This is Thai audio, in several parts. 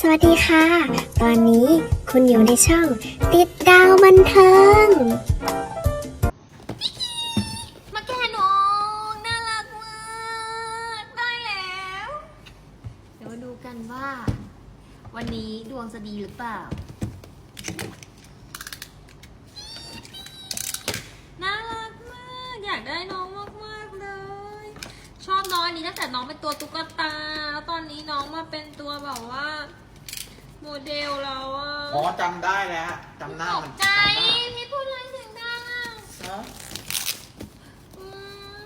สวัสดีค่ะ ตอนนี้คุณอยู่ในช่อง ติดดาวบันเทิง มาแก่น้องน่ารักมากได้แล้ว เดี๋ยวมาดูกันว่า วันนี้ดวงจะดีหรือเปล่า น่ารักมาก อยากได้น้องมากๆเลย ชอบน้องอันนี้ตั้งแต่น้องเป็นตัวตุ๊กตา แล้วตอนนี้น้องมาเป็นตัวแบบว่า โมเดลเราอะอ๋อจำได้แล้วจำหน้าตมักนใจจำได้พี่พูดอะไรเสียงดังอะเนอะอืม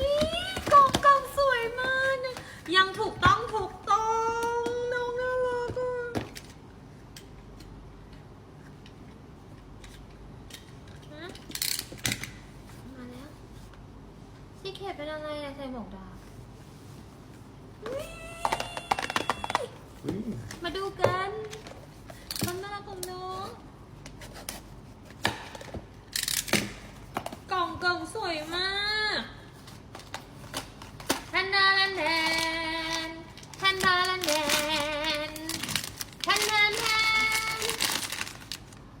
นี่กล่องกล่องสวยมากนะยังถูกต้องถูกต้องน้องน่ารักอะฮะมาแล้วซีเคทเป็นอะไรอะใส่หมวกดาวอุ๊ย อุ๊ย มาดูกันความน่ารักของน้อง กล่องกล่องสวยมากทันดาลันแดนทันดาลันแดนทันดาลันแดน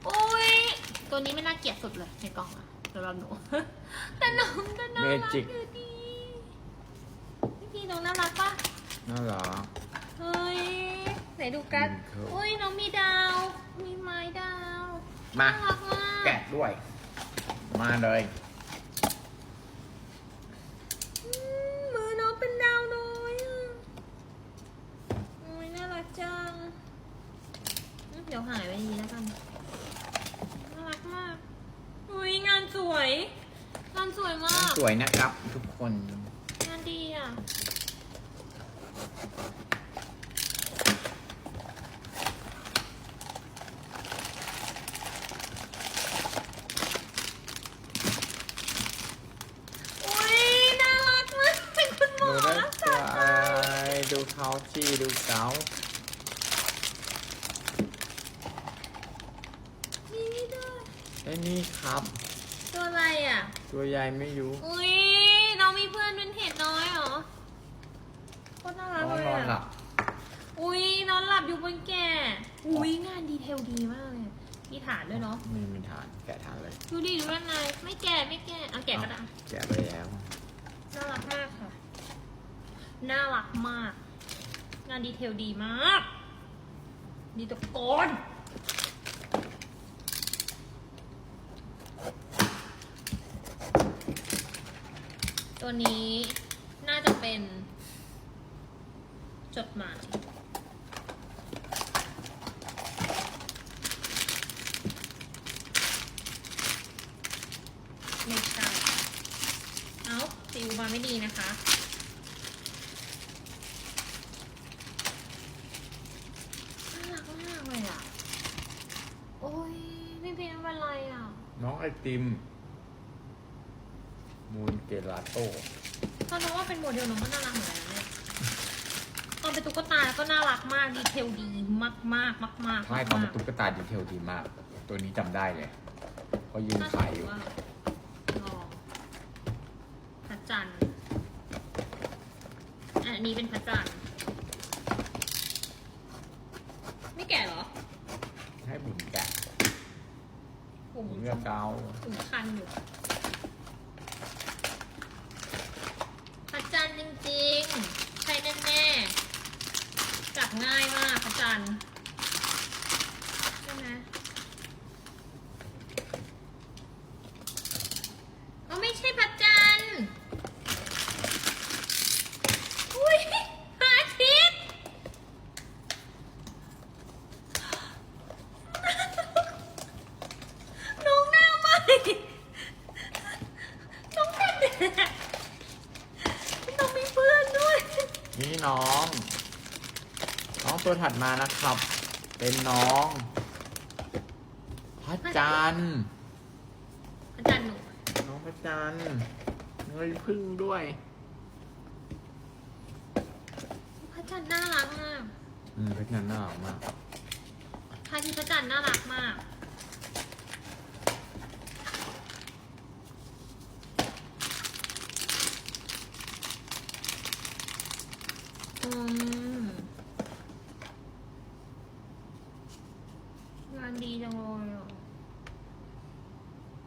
โอ้ย ตัวนี้ไม่น่าเกลียดสุดเลยในกล่องอะสำหรับหนูแต่น้องก็น่ารักอยู่ดีพี่พีน้องน่ารักปะน่ารักเฮ้ยไห นดูกันอืมครับอุ้ยน้องมีดาว มีไม้ดาวมา น่ารักมากแกะด้วย มาเลย อืมมือน้องเป็นดาวน้อยอะโอ้ยน่ารักจังอืมเดี๋ยวหายไปดีแล้วกัน น่ารักมาก อุ้ยงานสวย งานสวยมาก สวยนะครับ ทุกคน งานดีอะ อุ้ยน่ารักมากเป็นคุณหม ดู อ ได้ รัก ตั ษาว ใจ อะไรดู เขาจี้ดูเขานี่นี่ด้วยไอ้นี่ครับ ตัวอะไรอะ ตัวใหญ่ไม่รู้อุ้ยน้องมีเพื่อนเป็นเห็ดน้อยเหรอโคตรน่ารักน้องเลยนอนหลัอะบอุ้ยนอนหลับอยู่บนแก่อุ้ยงานดีเทลดีมากเลยมีฐานด้วยเนาะมีมีฐานแกะฐานเลยดูดิดูด้านในไม่แก่ไม่แก่เอาแก่ก็ได้แกะไปแล้ว น่ารักมากค่ะ น่ารักมาก งานดีเทลดีมาก ดีตะโกนตัวนี้น่าจะเป็น จดหมายไม่ใช่เอาซีอูมาไม่ดีนะคะ น่ารักมาก เลยอะ โอ้ยพี่พีนเป็นไรอะ น้องไอติม มูนเกลาโต้ตอนน้องว่าเป็นโมเดลน้องก็น่ารักเหมือนกันนะเนี่ยตอนเป็นตุ๊กตาก็น่ารักมากดีเทลดีมากมากมากมากใช่ตอนเป็นตุ๊กตาดีเทลดีมาก ตัวนี้จำได้เลยเพราะยืนขายอยู่ลองพระจันทร์อันนี้เป็นพระจันทร์ ไม่แก่เหรอให้บุญแกะผมบุญเลือกเกาถึงคันอยู่พระจันทร์จริงๆ ใช่แน่ๆจับง่ายมากพระจันทร์ใช่ไหมเอาไม่ใช่พระจันทร์อุ้ยพระอาทิตย์ น้องหน้าใหม่น้องเป็นเด็กน้องมีเพื่อนด้วย นี่น้อง น้องตัวถัดมานะครับ เป็นน้องพระจันทร์อาจารย์หนูน้องพระจันทร์เงยพึ่งด้วย พระจันทร์น่ารักมากอืมพระจันทร์น่ารักมากพระอาทิตย์พระจันทร์น่ารักมาก งานดีจังเลยอะ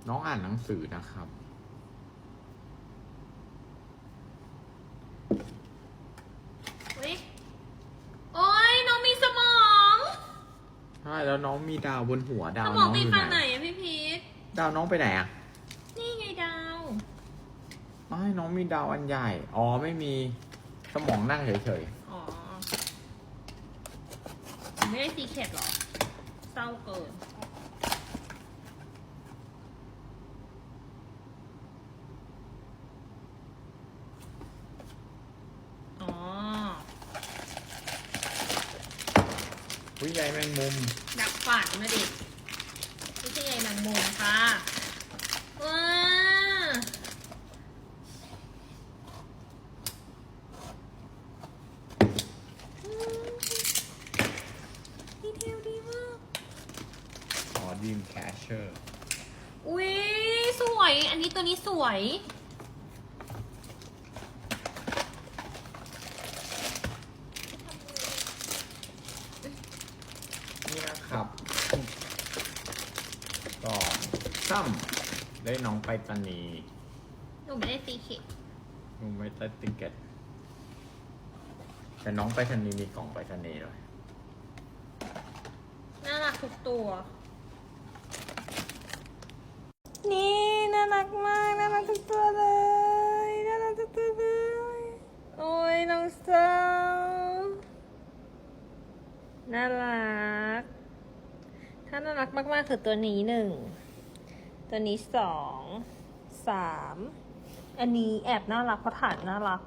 น้องอ่านหนังสือนะครับ เฮ้ยโอ้ยน้องมีสมอง ใช่แล้วน้องมีดาวบนหัวดาสวมน้อองงไปอยู่ฝั่งไหไหนนอะพี่พีทดาวน้องไปไหนอะนี่ไงดาว ไม่น้องมีดาวอันใหญ่ อ๋อไม่มีสมองนั่งเฉยอ๋อ ไม่ได้ซีเคทหรอเศร้าเกิน อ๋อๆวิใยแมงมุม ดักฝันมาดิไม่ใช่ใยนางมุมค่ะว้าดีเทลดีมาก อ๋อดี มแคชเชอร์อุ้ยสวย อันนี้ตัวนี้สวยนี่นะครับก็ซ้ำได้น้องไปตานีหนูไม่ได้ซีเคทลุงไม่ได้ติเกตแต่น้องไปตานีมีกล่องไปตานีเลยน่ารักทุกตัว นี่น่ารักมากน่ารักทุกตัวเลยน่ารักทุกตัวเลยโอ้ยน้องสาวน่ารัก ถ้าน่ารักมากๆคือตัวนี้หนึ่งตัวนี้สองสามอันนี้แอบน่ารักเพราะฐานน่ารัก